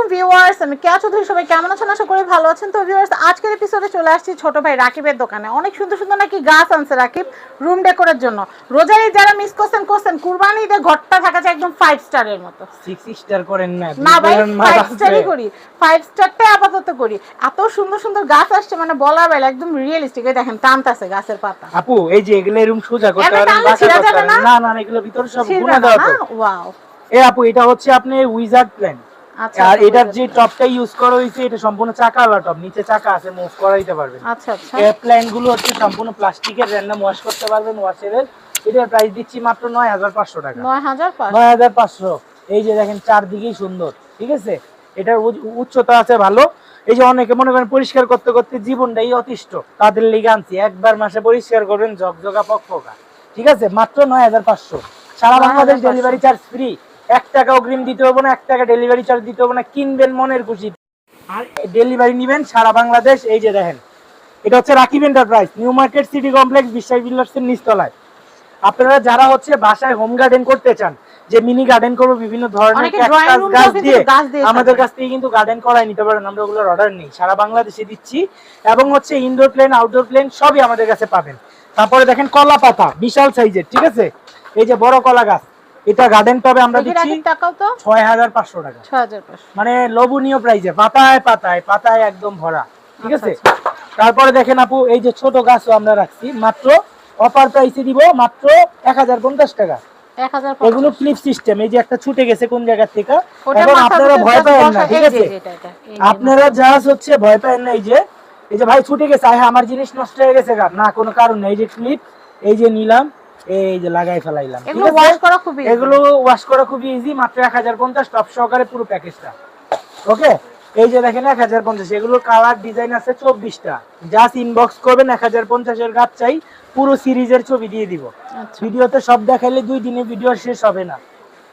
আলাইকুম ভিউয়ার্স আমি কেয়া চৌধুরী সবাই কেমন আছেন? আশা করি ভালো আছেন। তো ভিউয়ার্স আজকের এপিসোডে চলে আসছি ছোট ভাই রাকিবের দোকানে। অনেক সুন্দর সুন্দর নাকি গাছ আনছে রাকিব রুম ডেকোরের জন্য। রোজারি যারা মিস করছেন করছেন কুরবানি ঈদে ঘরটা থাকা যায় একদম ফাইভ স্টারের মতো। সিক্স স্টার করেন না না ভাই ফাইভ স্টারই করি। ফাইভ স্টারটাই আপাতত করি। এত সুন্দর সুন্দর গাছ আসছে মানে বলার বেলা একদম রিয়েলিস্টিক এই দেখেন টানতাছে গাছের পাতা। আপু এই যে এগুলো এরকম সোজা করতে পারেন না? না এগুলো ভিতরে সব গুণা? তো। ওয়াও এ আপু এটা হচ্ছে আপনি উইজার্ড প্ল্যান আচ্ছা আর আচ্ছা, এটার যে টপটা ইউজ করা হয়েছে এটা সম্পূর্ণ চাকাওয়ালা টপ নিচে চাকা আছে মুভ করা দিতে পারবেন। আচ্ছা আচ্ছা। এই প্ল্যানগুলো হচ্ছে সম্পূর্ণ প্লাস্টিকের র্যান্ডম ওয়াশ করতে পারবেন ওয়াশের এটার প্রাইস দিচ্ছি মাত্র নয় হাজার পাঁচশো টাকা। নয় হাজার পাঁচ নয় হাজার পাঁচশো। এই যে দেখেন চারদিকেই সুন্দর ঠিক আছে? এটার উচ্চতা আছে ভালো। এই যে অনেকে মনে করেন পরিষ্কার করতে করতে জীবনটাই অতিষ্ঠ। তাদের লিগে আনছি একবার মাসে পরিষ্কার করবেন ঝকঝকা পকপকা। ঠিক আছে? মাত্র নয় হাজার পাঁচশো। সারা বাংলাদেশ ডেলিভারি চার্জ ফ্রি এক টাকা অগ্রিম দিতে হবে না এক টাকা ডেলিভারি চার্জ দিতে হবে না কিনবেন মনের খুশি। আর ডেলিভারি নিবেন সারা বাংলাদেশ এই যে দেখেন এটা হচ্ছে Rakib enterprise new market city complex Biswas বিল্ডার্সের নিচতলায়। আপনারা যারা হচ্ছে বাসায় হোম গার্ডেন করতে চান যে মিনি গার্ডেন করব বিভিন্ন ধরনের গাছ দিয়ে আমাদের কাছ থেকে কিন্তু গার্ডেন করাই নিতে পারেন আমরা ওগুলোর অর্ডার নেই সারা বাংলাদেশে দিচ্ছি। এবং হচ্ছে ইনডোর প্লেন আউটডোর প্লেন সবই আমাদের কাছে পাবেন। তারপরে দেখেন কলা পাতা বিশাল সাইজের ঠিক আছে? এই যে বড় কলা গাছ। এটা গার্ডেন টবে আমরা দিচ্ছি টাকাও তো? ছয় হাজার পাঁচশো টাকা। ছয় হাজার পাঁচশো। মানে লোভনীয় প্রাইজে পাতায় পাতায় পাতায় একদম ভরা ঠিক আচ্ছা, আছে? তারপরে দেখেন আপু এই যে ছোট গাছও আমরা রাখছি মাত্র অফার প্রাইসে দিব মাত্র এক হাজার পঞ্চাশ টাকা। এগুলো ক্লিপ সিস্টেম এই যে একটা ছুটে গেছে কোন জায়গা থেকে এখন আপনারা ভয় না ঠিক আছে? আপনারা জাস্ট হচ্ছে ভয় না এই যে এই যে ভাই ছুটে গেছে আয় আমার জিনিস নষ্ট হয়ে গেছে না কোনো কারণ নেই এই যে ক্লিপ এই যে নিলাম এই যে লাগাই ফেলাইলাম এগুলো ওয়াশ করা খুবই এগুলো ওয়াশ করা খুবই ইজি মাত্র এক হাজার পঞ্চাশ টপ সহকারে পুরো প্যাকেজটা ওকে? এই যে দেখেন এক হাজার পঞ্চাশ। এগুলো কালার ডিজাইন আছে চব্বিশটা। জাস্ট ইনবক্স করবেন এক হাজার পঞ্চাশের গাছ চাই পুরো সিরিজের ছবি দিয়ে দিব। আচ্ছা। ভিডিওতে সব দেখাইলে দুই দিনে ভিডিও শেষ হবে না।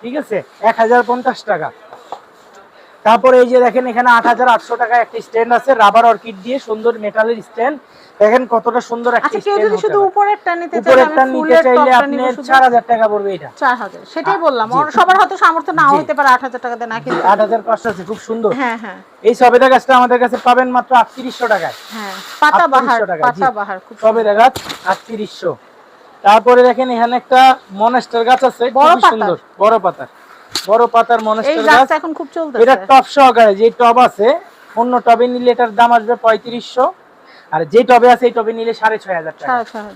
ঠিক আছে? এক হাজার পঞ্চাশ টাকা। তারপরে এই যে দেখেন এখানে আট হাজার আটশো টাকা একটা স্ট্যান্ড আছে রাবার অর্কিড দিয়ে সুন্দর মেটালের স্ট্যান্ড। দেখেন কতটা সুন্দর একটা আচ্ছা স্ট্যান্ড শুধু উপরেরটা নিতে উপরেরটা নিতে চাইলে আপনি নিব শুধু। চার হাজার টাকা পড়বে এটা। চার হাজার সেটাই বললাম। সবার হয়তো সামর্থ্য নাও হতে পারে আট হাজার টাকা না কিন্তু। আট হাজার পাঁচশো আছে খুব সুন্দর। হ্যাঁ হ্যাঁ। এই সবেদা গাছটা আমাদের কাছে পাবেন মাত্র আটত্রিশশো টাকায়। হ্যাঁ পাতা 3800। পাতা খুব সবেদা গাছ তারপরে দেখেন এখানে একটা মনেস্টার গাছ আছে বড় সুন্দর বড় পাতার বড় পাতার মনে মনেস্টার গাছ। এখন খুব চলতেছে। এটা টপ সহকারে যে টব আছে অন্য টবে নিলে এটার দাম আসবে পঁয়ত্রিশশো। আর যে টবে আছে এই টবে নিলে সাড়ে ছয় হাজার টাকা।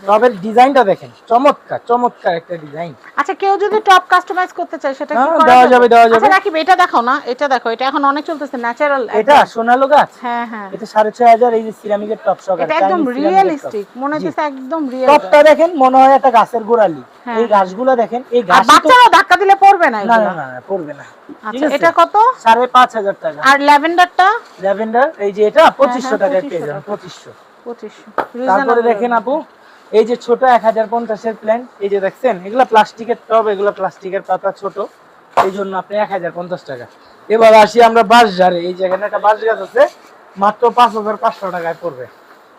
টবের ডিজাইনটা দেখেন চমৎকার চমৎকার একটা ডিজাইন। আচ্ছা কেউ যদি টপ কাস্টমাইজ করতে চায় সেটা কি হ্যাঁ, দেওয়া যাবে? দেওয়া আচ্ছা, যাবে। আচ্ছা রাকিব এটা দেখো না এটা দেখো এটা এখন অনেক চলতেছে ন্যাচারাল এটা সোনালো গাছ? হ্যাঁ হ্যাঁ। এটা সাড়ে ছয় হাজার এই যে সিরামিকের টপ সহ এটা একদম রিয়েলিস্টিক মনে হচ্ছে একদম রিয়েল টপটা দেখেন মনে হয় একটা গাছের গোড়ালি। হ্যাঁ। এই গাছগুলো দেখেন এই গাছ বাচ্চা ধাক্কা দিলে পড়বে না না না পড়বে না। আচ্ছা এটা কত? 5500 টাকা। আর ল্যাভেন্ডারটা? ল্যাভেন্ডার এই যে এটা হ্যাঁ, 2500 টাকায় পেয়ে যাবেন 2500 তারপরে দেখেন আপু এই যে ছোট এক হাজার পঞ্চাশের প্ল্যান এই যে দেখছেন এগুলা প্লাস্টিকের টব এগুলা প্লাস্টিকের পাতা ছোট এই জন্য আপনি এক হাজার পঞ্চাশ টাকা। এবার আসি আমরা বাঁশ ঝাড়ে এই যে এখানে একটা বাঁশ গাছ আছে মাত্র পাঁচ হাজার পাঁচশো টাকায় পড়বে।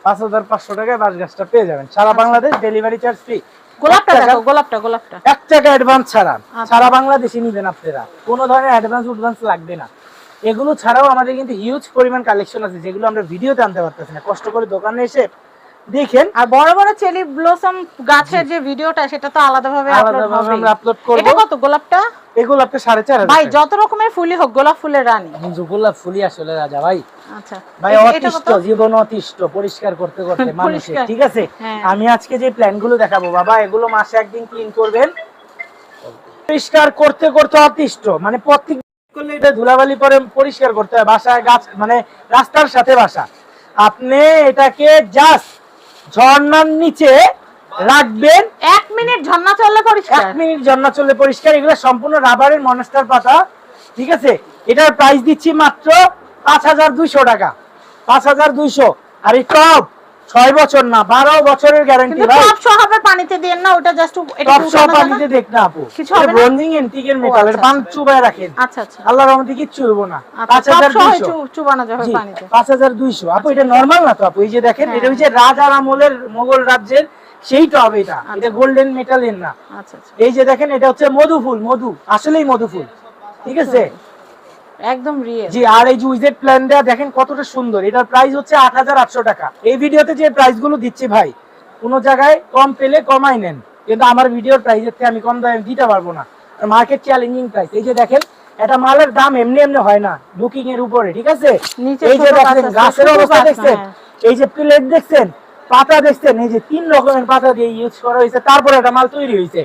পাঁচ হাজার পাঁচশো টাকায় বাঁশ গাছটা পেয়ে যাবেন। সারা বাংলাদেশ ডেলিভারি চার্জ ফ্রি গোলাপটা গোলাপটা গোলাপটা। এক টাকা অ্যাডভান্স ছাড়া আচ্ছা। সারা বাংলাদেশে নিবেন আপনারা। কোনো ধরনের অ্যাডভান্স উডভান্স লাগবে না। এগুলো ছাড়াও আমাদের কিন্তু হিউজ পরিমাণ কালেকশন আছে যেগুলো আমরা ভিডিওতে আনতে পারতেছি না। কষ্ট করে দোকানে এসে দেখেন। আর বড় বড় চেরি ব্লসম গাছের যে ভিডিওটা সেটা তো আলাদাভাবে আপলোড হবে আমরা আপলোড করব। এটা কত গোলাপটা? এগুলো আপনি সাড়ে ভাই যত রকমের ফুলই হোক গোলাপ ফুলের রানী। গোলাপ ফুলি আসলে রাজা ভাই। আচ্ছা। ভাই এটা- এটা অতিষ্ঠ জীবন অতিষ্ঠ পরিষ্কার করতে করতে মানুষের ঠিক আছে। আমি আজকে যে প্ল্যানগুলো দেখাবো বাবা এগুলো মাসে একদিন ক্লিন করবেন। পরিষ্কার করতে করতে অতিষ্ঠ মানে প্রত্যেক করলে এটা ধুলাবালি পরে পরিষ্কার করতে হয় বাসায় গাছ মানে রাস্তার সাথে বাসা। আপনি এটাকে জাস্ট ঝর্ণার নিচে রাখবেন। এক মিনিট ঝর্ণা চললে পরিষ্কার। এক মিনিট ঝর্ণা চলে পরিষ্কার এগুলো সম্পূর্ণ রাবারের মনস্টার পাতা ঠিক আছে? এটার প্রাইস দিচ্ছি মাত্র পাঁচ হাজার দুইশো টাকা। পাঁচ হাজার দুইশো। আর এই টপ ছয় বছর না বারো বছরের গ্যারান্টি ভাই। টপ সহ হবে পানিতে দিয়ে না ওটা জাস্ট টপ সহ পানিতে দেখ না? আপু কিছু হবে ব্রোঞ্জিং এন্টিকের মেটালের পান চুবায় রাখেন। আচ্ছা আচ্ছা। আল্লাহর রহমতে কিচ্ছু হইব না। পাঁচ আচ্ছা চুবানো যাবে পানিতে। আপু এটা নর্মাল না তো আপু? এই যে দেখেন হ্যাঁ। এটা হচ্ছে রাজার আমলের মোগল রাজ্যের সেই টব এটা। এটা গোল্ডেন মেটালের না। আচ্ছা এই যে দেখেন এটা হচ্ছে মধু ফুল মধু। আসলেই মধু ফুল ঠিক আছে? একদম রিয়েল জি আর এই যে উইজেট প্ল্যানটা দেখেন কতটা সুন্দর। এটার প্রাইস হচ্ছে আট হাজার আটশো টাকা। এই ভিডিওতে যে প্রাইসগুলো দিচ্ছি ভাই কোনো জায়গায় কম পেলে কমাই নেন। কিন্তু আমার ভিডিওর প্রাইসের থেকে আমি কম দামে দিতে পারব না। মার্কেট চ্যালেঞ্জিং প্রাইস এই যে দেখেন এটা মালের দাম এমনি এমনি হয় না লুকিং এর উপরে ঠিক আছে? এই যে দেখেন গাছের অবস্থা দেখছেন? হ্যাঁ। এই যে প্লেট দেখছেন পাতা দেখছেন এই যে তিন রকমের পাতা দিয়ে ইউজ করা হয়েছে তারপরে একটা মাল তৈরি হয়েছে।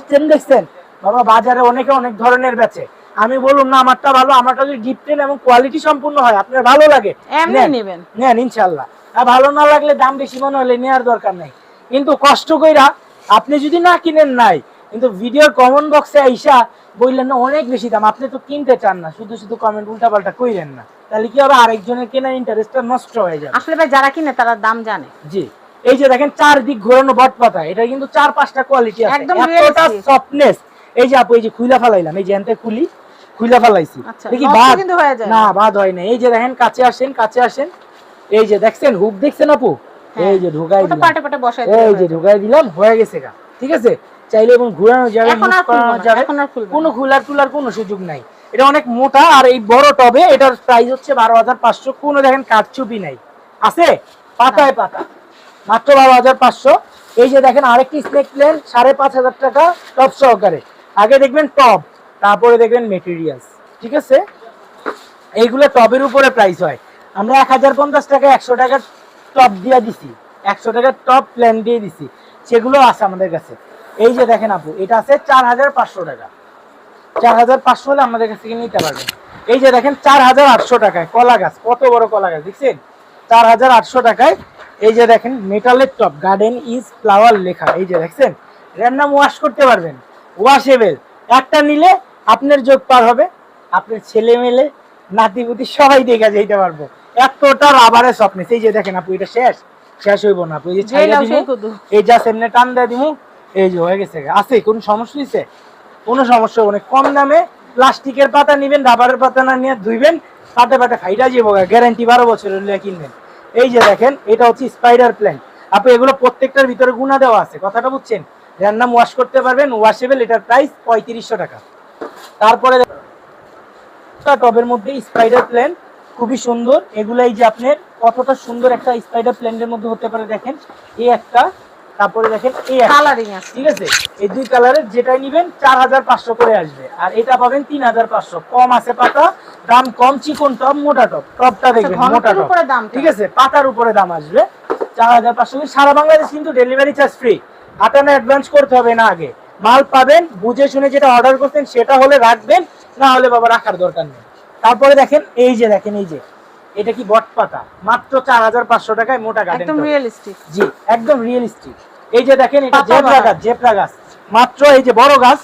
স্ট্যান্ড দেখছেন বাবা বাজারে অনেকে অনেক ধরনের বেচে। আমি বলুন না আমারটা ভালো আমারটা যদি ডিপটেন এবং কোয়ালিটি সম্পূর্ণ হয় আপনার ভালো লাগে এমনি নেন। নেবেন। নেন ইনশাল্লাহ আর ভালো না লাগলে দাম বেশি মনে হলে নেওয়ার দরকার নেই। কিন্তু কষ্ট কইরা আপনি যদি না কিনেন নাই কিন্তু ভিডিওর কমেন্ট বক্সে আইসা বললেন না অনেক বেশি দাম আপনি তো কিনতে চান না। শুধু শুধু কমেন্ট উল্টাপাল্টা কইলেন না। তাহলে কি হবে? আরেকজনের কেনার ইন্টারেস্টটা নষ্ট হয়ে যাবে। আসলে ভাই যারা কিনে তারা দাম জানে। জি। এই যে দেখেন চারদিক ঘোরানো বট পাতা এটা কিন্তু চার পাঁচটা কোয়ালিটি আছে। একদম সফটনেস এই যে আপু এই যে খুইলা ফালাইলাম এই যে এনতে খুলি ফালাইছি। আচ্ছা, দেখি বাদ। না। বাদ হয় না এই যে দেখেন কাছে আসেন কাছে আসেন। এই যে দেখছেন হুক দেখছেন আপু? হ্যাঁ। এই যে ঢুকাই দিলাম। পাটে পাটে বসাই এই যে। ঢুকাই দিলাম হয়ে গেছে গা। ঠিক আছে? চাইলে এবং ঘোরানো যাবে করানো। কোনো খুলার টুলার কোনো সুযোগ নাই। এটা অনেক মোটা আর এই বড় টবে এটার প্রাইস হচ্ছে বারো হাজার পাঁচশো। কোনো দেখেন কাঠচুপি নাই। আছে? পাতায় পাতা। মাত্র বারো হাজার পাঁচশো। এই যে দেখেন আরেকটি স্নেক প্লেন সাড়ে পাঁচ হাজার টাকা টপ সহকারে। আগে দেখবেন টপ তারপরে দেখবেন মেটেরিয়ালস ঠিক আছে? এইগুলো টবের উপরে প্রাইস হয়। আমরা এক হাজার পঞ্চাশ টাকা, একশো টাকার টপ দিয়ে দিছি। একশো টাকার টপ প্ল্যান দিয়ে দিছি। সেগুলো আছে আমাদের কাছে। এই যে দেখেন আপু, এটা আছে চার হাজার পাঁচশো টাকা। চার হাজার পাঁচশো হলে আমাদের কাছ থেকে নিতে পারবেন। এই যে দেখেন চার হাজার আটশো টাকায় কলা গাছ, কত বড় কলা গাছ, দেখছেন? চার হাজার আটশো টাকায় এই যে দেখেন মেটালের টপ গার্ডেন ইজ ফ্লাওয়ার লেখা। এই যে দেখছেন? র্যান্ডাম ওয়াশ করতে পারবেন। ওয়াশেবেল একটা নিলে আপনার যোগ পার হবে আপনার ছেলে মেলে নাতিপুতি সবাই দেখে যেতে পারব। এতটা রাবারের সফটনেস এই যে দেখেন আপু এটা শেষ। শেষ হইব না আপু এই যে যেই দিমু, এই যা এমনি টান দেয় দিমু এই যে হয়ে গেছে। আছে কোন সমস্যা হয়েছে কোনো সমস্যা না। কম দামে প্লাস্টিকের পাতা নিবেন রাবারের পাতা না নিয়ে ধুইবেন পাতে পাতে ফাইটা যাব গ্যারান্টি বারো বছরের লিয়ে কিনবেন। এই যে দেখেন এটা হচ্ছে স্পাইডার প্ল্যান আপনি এগুলো প্রত্যেকটার ভিতরে গুণা দেওয়া আছে। কথাটা বুঝছেন? র্যান্ডাম ওয়াশ করতে পারবেন ওয়াশেবল এটার প্রাইস পঁয়ত্রিশশো টাকা। তারপরে টবের মধ্যে স্পাইডার প্ল্যান খুবই সুন্দর। এগুলো এই যে আপনার কতটা সুন্দর একটা স্পাইডার প্ল্যানের মধ্যে হতে পারে দেখেন। এই একটা তারপরে দেখেন এই কালারিং আছে। ঠিক আছে? এই দুই কালারের যেটাই নিবেন চার হাজার পাঁচশো করে আসবে। আর এটা পাবেন তিন হাজার পাঁচশো। কম আছে পাতা দাম কম চিকন টপ মোটা টপ টপটা দেখবেন মোটা টপ। ঠিক আছে? পাতার উপরে দাম আসবে। চার হাজার পাঁচশো। সারা বাংলাদেশ কিন্তু ডেলিভারি চার্জ ফ্রি আটানা অ্যাডভান্স করতে হবে না আগে। মাল পাবেন বুঝে শুনে যেটা অর্ডার করতেন সেটা হলে রাখবেন না হলে বাবা রাখার দরকার নেই। তারপরে দেখেন এই যে দেখেন এই যে এটা কি বট পাতা? মাত্র চার হাজার পাঁচশো টাকায় মোটা গার্ডেন একদম রিয়েলিস্টিক জি একদম রিয়েলিস্টিক এই যে দেখেন এটা বাগান। গাছ জেব্রা গাছ। মাত্র এই যে বড় গাছ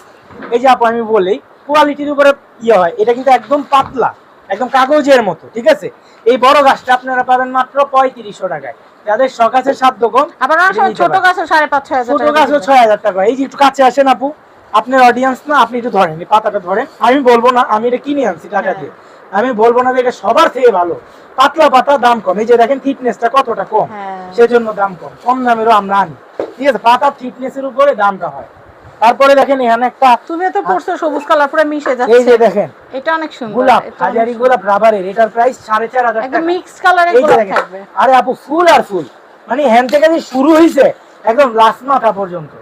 এই যে আপু আমি বলি কোয়ালিটির উপরে ইয়ে হয় এটা কিন্তু একদম পাতলা। একদম কাগজের মতো ঠিক আছে? এই বড় গাছটা আপনারা পাবেন মাত্র পঁয়ত্রিশশো টাকায়। যাদের শখ আছে সাধ্য কম আবার ছোট। গাছও সাড়ে পাঁচ ছয় ছোট গাছও ছয় হাজার টাকা। এই যে একটু কাছে আসেন আপু আপনার অডিয়েন্স না আপনি একটু ধরেন এই পাতাটা ধরেন। আমি বলব না আমি এটা কিনে আনছি টাকা হ্যাঁ। দিয়ে। আমি বলব না যে এটা সবার থেকে ভালো। পাতলা পাতা দাম কম। এই যে দেখেন থিকনেসটা কতটা কম। হ্যাঁ। সেজন্য দাম কম। কম দামেরও আমরা আনি। ঠিক আছে পাতার থিকনেসের উপরে দামটা হয়। তারপরে দেখেন এখানে একটা তুমিও তো পড়ছো সবুজ কালার পুরো মিশে যাচ্ছে এই যে দেখেন এটা অনেক সুন্দর গোলাপ হাজারি গোলাপ রাবারের এটার প্রাইস সাড়ে চার হাজার একদম মিক্স কালারের গোলাপ থাকবে। আরে আপু ফুল আর ফুল। মানে হ্যান থেকে যে শুরু হয়েছে একদম লাস্ট মাথা পর্যন্ত।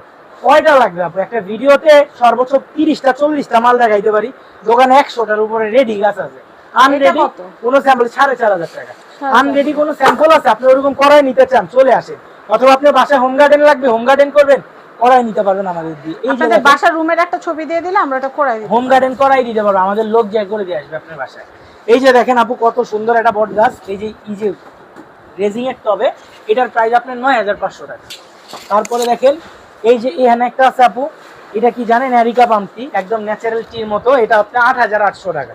কয়টা লাগবে আপু? একটা ভিডিওতে সর্বোচ্চ তিরিশটা চল্লিশটা মাল দেখাইতে পারি। দোকানে একশোটার উপরে রেডি গাছ আছে। আনরেডি? কোনো স্যাম্পল সাড়ে চার হাজার টাকা। হাজার। আনরেডি কোনো স্যাম্পল আছে? আপনি ওরকম করাই নিতে চান চলে আসেন। অথবা আপনার বাসায় হোম গার্ডেন লাগবে হোম গার্ডেন করবেন। করাই নিতে পারবেন আমাদের দিয়ে। এই যে আপনাদের বাসার রুমের একটা ছবি দিয়ে দিলে আমরা এটা করাই হোম গার্ডেন করাই দিতে পারব। আমাদের লোক যাই করে দিয়ে আসবে আপনার বাসায়। এই যে দেখেন আপু কত সুন্দর একটা বট গাছ। এই যে এই যে রেজিং এর টবে এটার প্রাইস আপনার নয় হাজার পাঁচশো টাকা। তারপরে দেখেন এই যে এখানে একটা আছে আপু এটা কি জানেন? অ্যারিকা পাম্পটি একদম ন্যাচারাল টির মতো। এটা আপনার আট হাজার আটশো টাকা।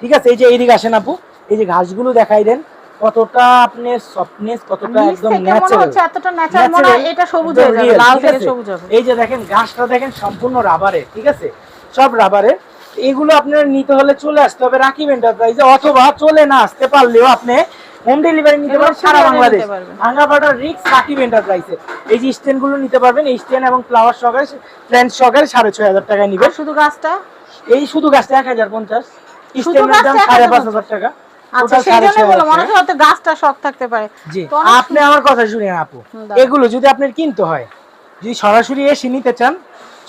ঠিক আছে? এই যে এইদিকে আসেন আপু এই যে ঘাসগুলো দেখাই দেন। কতটা আপনি সফটনেস কতটা একদম ন্যাচারাল হচ্ছে এতটা ন্যাচারাল মনে এটা সবুজ হয়ে যাবে লাল থেকে সবুজ হবে। এই যে দেখেন গাছটা দেখেন সম্পূর্ণ রাবারে ঠিক আছে? সব রাবারে এগুলো আপনার নিতে হলে চলে আসতে হবে রাকিব এন্টারপ্রাইজে অথবা চলে না আসতে পারলেও আপনি হোম ডেলিভারি নিতে পারেন সারা বাংলাদেশ। পারবেন। ভাঙ্গাপাটার রিক্স রাকিব এন্টারপ্রাইজে এই যে স্ট্যান্ডগুলো নিতে পারবেন এই স্ট্যান্ড এবং ফ্লাওয়ার সহকারে প্ল্যান্ট সহকারে সাড়ে ছয় হাজার টাকায় নিবেন। শুধু গাছটা? এই শুধু গাছটা এক হাজার পঞ্চাশ। স্টেমের দাম সাড়ে পাঁচ হাজার টাকা। আচ্ছা সেই জন্য বললাম অনেক হয়তো গাছটা শখ থাকতে পারে। জি তো অনেক আপনি আমার কথা শুনেন আপু। এগুলো যদি আপনার কিনতে হয় যদি সরাসরি এসে নিতে চান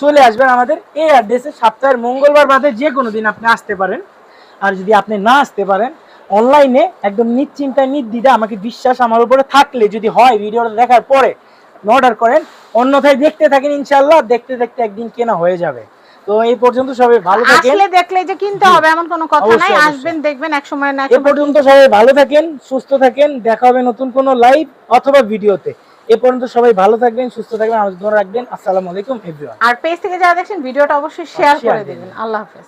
চলে আসবেন আমাদের এই অ্যাড্রেসে সপ্তাহের মঙ্গলবার বাদে যে কোনো দিন আপনি আসতে পারেন। আর যদি আপনি না আসতে পারেন অনলাইনে একদম নিশ্চিন্তায় নির্দ্বিধা আমাকে বিশ্বাস আমার উপরে থাকলে যদি হয় ভিডিওটা দেখার পরে অর্ডার করেন অন্যথায় দেখতে থাকেন ইনশাল্লাহ দেখতে দেখতে একদিন কেনা হয়ে যাবে। তো এই পর্যন্ত সবাই ভালো থাকেন। আসলে দেখলে যে কিনতে হবে এমন কোনো কথা নাই। আসবেন দেখবেন এক সময় না এই পর্যন্ত সবাই ভালো থাকেন সুস্থ থাকেন দেখা হবে নতুন কোনো লাইভ অথবা ভিডিওতে এ পর্যন্ত সবাই ভালো থাকবেন সুস্থ থাকবেন আমাদের ধরে রাখবেন। আসসালামু আলাইকুম এভরিওয়ান আর পেজ থেকে যারা দেখছেন ভিডিওটা অবশ্যই শেয়ার করে দিবেন। আল্লাহ হাফেজ।